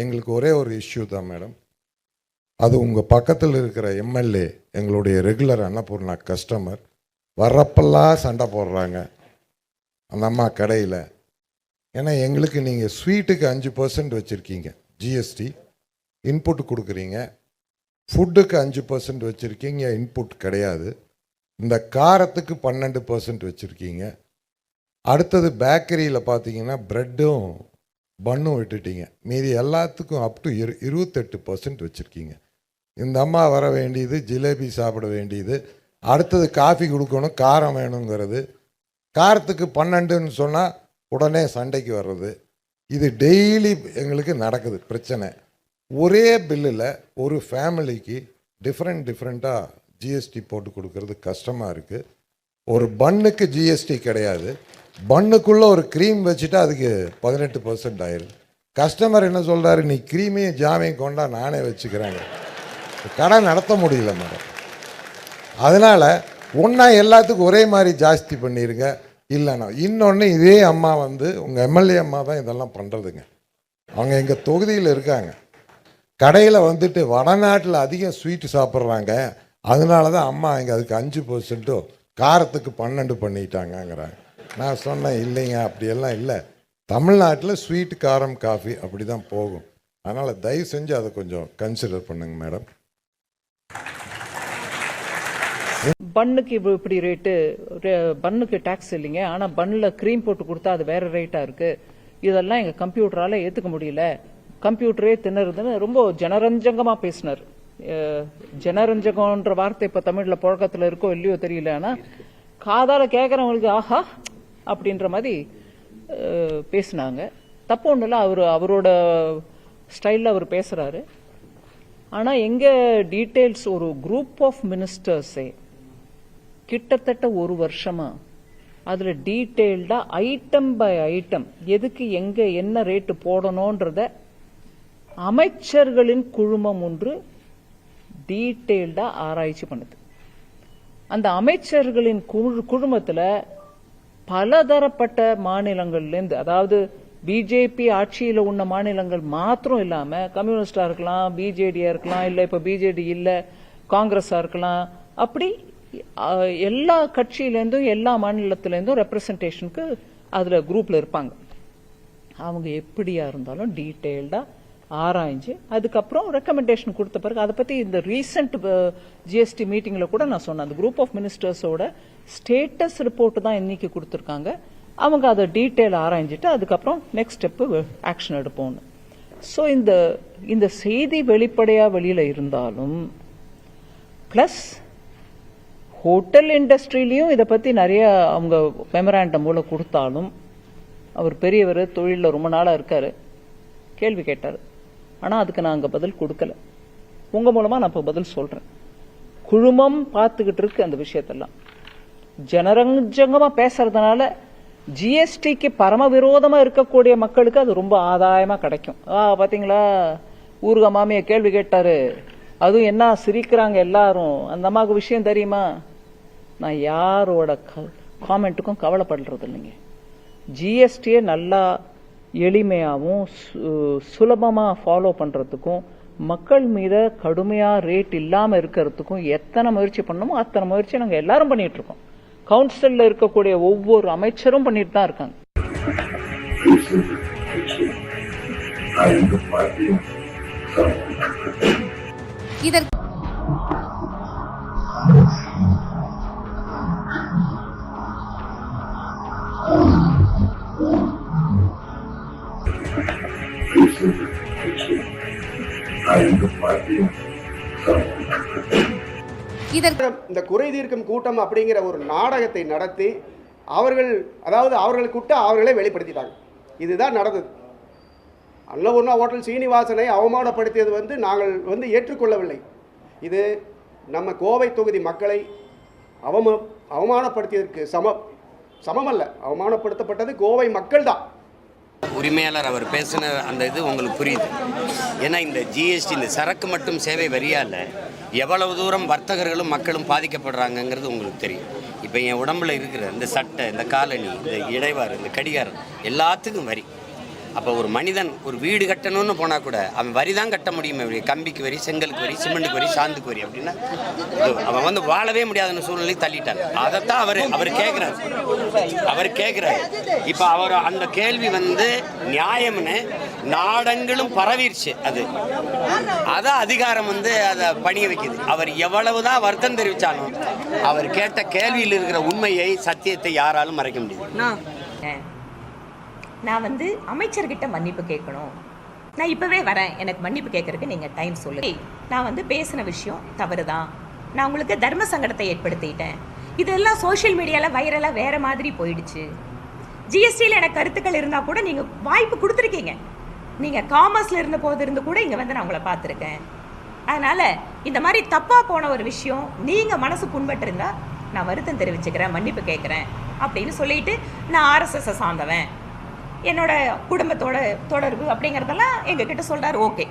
எங்களுக்கு ஒரே ஒரு இஷ்யூ தான் மேடம் அது உங்கள் பக்கத்தில் இருக்கிற எம்எல்ஏ எங்களுடைய ரெகுலர் அன்னபூர்ணா கஸ்டமர் வர்றப்பெல்லாம் சண்டை போடுறாங்க. அந்த அம்மா கடையில். ஏன்னா எங்களுக்கு நீங்கள் ஸ்வீட்டுக்கு அஞ்சு பர்சன்ட் வச்சுருக்கீங்க ஜிஎஸ்டி இன்புட் கொடுக்குறீங்க. ஃபுட்டுக்கு அஞ்சு பர்சன்ட் வச்சுருக்கீங்க இன்புட் கிடையாது. இந்த காரத்துக்கு பன்னெண்டு பர்சன்ட் வச்சுருக்கீங்க. அடுத்தது பேக்கரியில் பார்த்தீங்கன்னா ப்ரெட்டும் பன்னும் விட்டுட்டீங்க. மீதி எல்லாத்துக்கும் அப் டு இரு இருபத்தெட்டு பர்சன்ட் வச்சுருக்கீங்க. இந்த அம்மா வர வேண்டியது ஜிலேபி சாப்பிட வேண்டியது அடுத்தது காஃபி கொடுக்கணும் காரம் வேணுங்கிறது. காரத்துக்கு பன்னெண்டுன்னு சொன்னால் உடனே சண்டைக்கு வர்றது. இது டெய்லி எங்களுக்கு நடக்குது பிரச்சனை. ஒரே பில்லில் ஒரு ஃபேமிலிக்கு டிஃப்ரெண்ட் டிஃப்ரெண்ட்டாக ஜிஎஸ்டி போட்டு கொடுக்கறது கஷ்டமாக இருக்குது ஒரு பன்னுக்கு ஜிஎஸ்டி கிடையாது. பன்னுக்குள்ளே ஒரு க்ரீம் வச்சுட்டா அதுக்கு பதினெட்டு பர்சன்ட் ஆயிடுது கஸ்டமர் என்ன சொல்கிறாரு நீ க்ரீமையும் ஜாமையும் கொண்டா நானே வச்சுக்கிறேங்க கடை நடத்த முடியல மேடம். அதனால் ஒன்றா எல்லாத்துக்கும் ஒரே மாதிரி ஜாஸ்தி பண்ணிடுங்க இல்லைண்ணா இன்னொன்று இதே அம்மா வந்து உங்கள் எம்எல்ஏ அம்மா தான் இதெல்லாம் பண்ணுறதுங்க அவங்க எங்கள் தொகுதியில் இருக்காங்க. கடையில் வந்துட்டு வடநாட்டில் அதிகம் ஸ்வீட்டு சாப்பிட்றாங்க. அதனால தான் அம்மா இங்கே அதுக்கு அஞ்சு பர்சன்ட்டும் காரத்துக்கு பன்னெண்டு பண்ணிட்டாங்கங்கிறாங்க. நான் சொன்னேன் இல்லைங்க அப்படியெல்லாம் இல்லை. தமிழ்நாட்டில் ஸ்வீட் காரம் காஃபி அப்படி தான் போகும். அதனால் தயவு செஞ்சு அதை கொஞ்சம் கன்சிடர் பண்ணுங்க மேடம் பன்னுக்கு இவ்வளோ இப்படி ரேட்டு பன்னுக்கு டேக்ஸ் இல்லைங்க. ஆனால் பன்னில் க்ரீம் போட்டு கொடுத்தா அது வேற ரேட்டாக இருக்குது இதெல்லாம் எங்கள் கம்ப்யூட்டரால் ஏற்றுக்க முடியல. கம்ப்யூட்டரே திணறுதுன்னு ரொம்ப ஜனரஞ்சகமாக பேசினார். ஜனரஞ்சகன்ற ஜனரஞ்சகம்ன்ற வார்த்தை இப்போ தமிழில் புழக்கத்தில் இருக்கோ இல்லையோ தெரியல. ஆனால் காதால் கேட்குறவங்களுக்கு ஆஹா அப்படின்ற மாதிரி பேசினாங்க. தப்பு ஒன்றும் இல்லை அவர் அவரோட ஸ்டைலில் அவர் பேசுகிறாரு ஆனால் எங்கே டீட்டெயில்ஸ் ஒரு குரூப் ஆஃப் மினிஸ்டர்ஸே கிட்டத்தட்ட ஒரு வருஷமாக அதில் டீட்டெயில்டாக ஐட்டம் பை ஐட்டம் எதுக்கு எங்கே என்ன ரேட்டு போடணுன்றத அமைச்சர்களின் குழுமம் ஒன்று டீட்டெயில்டாக ஆராய்ச்சி பண்ணுது. அந்த அமைச்சர்களின் குழு குழுமத்தில் பலதரப்பட்ட மாநிலங்கள்லேருந்து அதாவது பிஜேபி ஆட்சியில் உள்ள மாநிலங்கள் மாத்திரம் இல்லாமல் கம்யூனிஸ்டாக இருக்கலாம் பிஜேடியாக இருக்கலாம் இல்லை இப்போ பிஜேடி இல்லை காங்கிரஸாக இருக்கலாம் அப்படி எல்லா கட்சியிலேருந்தும் எல்லா மாநிலத்திலேருந்தும் ரெப்ரசன்டேஷனுக்கு அதில் குரூப்பில் இருப்பாங்க. அவங்க எப்படியா இருந்தாலும் டீட்டெயில்டாக ஆராய்ஞ்சு அதுக்கப்புறம் ரெக்கமெண்டேஷன் கொடுத்த பிறகு அதை பற்றி இந்த ரீசெண்ட் ஜிஎஸ்டி மீட்டிங்கில் கூட நான் சொன்னேன். அந்த குரூப் ஆஃப் மினிஸ்டர்ஸோட ஸ்டேட்டஸ் ரிப்போர்ட் தான் இன்னைக்கு கொடுத்துருக்காங்க. அவங்க அதை டீட்டெயில் ஆராய்ஞ்சிட்டு அதுக்கப்புறம் நெக்ஸ்ட் ஸ்டெப்பு ஆக்ஷன் எடுப்போம்னு. ஸோ இந்த இந்த செய்தி வெளிப்படையாக வெளியில் இருந்தாலும் ப்ளஸ் ஹோட்டல் இண்டஸ்ட்ரியிலையும் இதை பற்றி நிறைய அவங்க மெமராண்டம் மூலம் கொடுத்தாலும் அவர் பெரியவர் தொழிலில் ரொம்ப நாளாக இருக்கார். கேள்வி கேட்டார். ஆனால் அதுக்கு நான் அங்கே பதில் கொடுக்கல. உங்கள் மூலமாக நான் இப்போ பதில் சொல்கிறேன் குழுமம் பார்த்துக்கிட்டு இருக்கு அந்த விஷயத்தெல்லாம். ஜனரஞ்சகமாக பேசுறதுனால ஜிஎஸ்டிக்கு பரம விரோதமாக இருக்கக்கூடிய மக்களுக்கு அது ரொம்ப ஆதாயமாக கிடைக்கும். ஆ பார்த்தீங்களா ஊருக மாமியை கேள்வி கேட்டாரு. அதுவும் என்ன சிரிக்கிறாங்க எல்லாரும். அந்த அம்மாவுக்கு விஷயம் தெரியுமா? நான் யாரோட காமெண்ட்டுக்கும் கவலைப்படுறது இல்லைங்க ஜிஎஸ்டியை நல்லா எளிமையாகவும் சுலபமாக ஃபாலோ பண்ணுறதுக்கும் மக்கள் மீத கடுமையாக ரேட் இல்லாமல் இருக்கிறதுக்கும் எத்தனை முயற்சி பண்ணணுமோ அத்தனை முயற்சி நாங்கள் எல்லாரும் பண்ணிட்டு இருக்கோம். கவுன்சிலில் இருக்கக்கூடிய ஒவ்வொரு அமைச்சரும் பண்ணிட்டு தான் இருக்காங்க. இதற்கு இந்த குறை தீர்க்கும் கூட்டம் அப்படிங்கிற ஒரு நாடகத்தை நடத்தி அவர்கள் அதாவது அவர்களுக்கு விட்டு அவர்களே வெளிப்படுத்திட்டாங்க. இதுதான் நடந்தது. அன்னபூர்ணா ஹோட்டல் சீனிவாசனை அவமானப்படுத்தியது வந்து நாங்கள் வந்து ஏற்றுக்கொள்ளவில்லை. இது நம்ம கோவை தொகுதி மக்களை அவம அவமானப்படுத்தியதற்கு சமம் சமமல்ல. அவமானப்படுத்தப்பட்டது கோவை மக்கள் தான் உரிமையாளர் அவர் பேசின அந்த இது உங்களுக்கு புரியுது. ஏன்னா இந்த ஜிஎஸ்டி இந்த சரக்கு மட்டும் சேவை வரியால் எவ்வளவு தூரம் வர்த்தகர்களும் மக்களும் பாதிக்கப்படுறாங்கங்கிறது உங்களுக்கு தெரியும். இப்போ என் உடம்புல இருக்கிற இந்த சட்டை இந்த காலணி இந்த இடைவாறு இந்த கடிகாரம் எல்லாத்துக்கும் வரி. அப்போ ஒரு மனிதன் ஒரு வீடு கட்டணும்னு போனால் கூட அவன் வரி தான் கட்ட முடியுமே அப்படி கம்பிக்கு வரி செங்கலுக்கு வரி சிமெண்ட்டுக்கு வரி சாந்துக்கு வரி அப்படின்னா அவன் வந்து வாழவே முடியாத சூழ்நிலை தள்ளிட்டான் அதைத்தான் அவர் அவர் கேட்குறாரு அவர் கேட்குறாரு இப்போ அவர் அந்த கேள்வி வந்து நியாயம்னு நாடங்களும் பரவிடுச்சு அது. அதை அதிகாரம் வந்து அதை பணிய வைக்குது. அவர் எவ்வளவுதான் வருத்தம் தெரிவித்தாலும் அவர் கேட்ட கேள்வியில் இருக்கிற உண்மையை சத்தியத்தை யாராலும் மறைக்க முடியாது. நான் வந்து அமைச்சர்கிட்ட மன்னிப்பு கேட்கணும். நான் இப்போவே வரேன். எனக்கு மன்னிப்பு கேட்கறதுக்கு நீங்கள் டைம் சொல்லு நான் வந்து பேசின விஷயம் தவறு தான் நான் உங்களுக்கு தர்ம சங்கடத்தை ஏற்படுத்திட்டேன். இதெல்லாம் சோஷியல் மீடியாவில் வைரலாக வேறு மாதிரி போயிடுச்சு. ஜிஎஸ்டியில் எனக்கு கருத்துக்கள் இருந்தால் கூட நீங்கள் வாய்ப்பு கொடுத்துருக்கீங்க. நீங்கள் காமர்ஸில் இருந்த போது இருந்து கூட இங்கே வந்து நான் உங்களை பார்த்துருக்கேன். அதனால் இந்த மாதிரி தப்பாக போன ஒரு விஷயம் நீங்கள் மனசு புண்பட்டிருந்தா நான் வருத்தம் தெரிவிச்சுக்கிறேன் மன்னிப்பு கேட்குறேன் அப்படின்னு சொல்லிட்டு நான் ஆர்எஸ்எஸ்ஸை சார்ந்தவன். என்னோட குடும்பத்தோட தொடர்பு அப்படிங்கிறதெல்லாம் எங்ககிட்ட சொல்கிறார் ஓகே.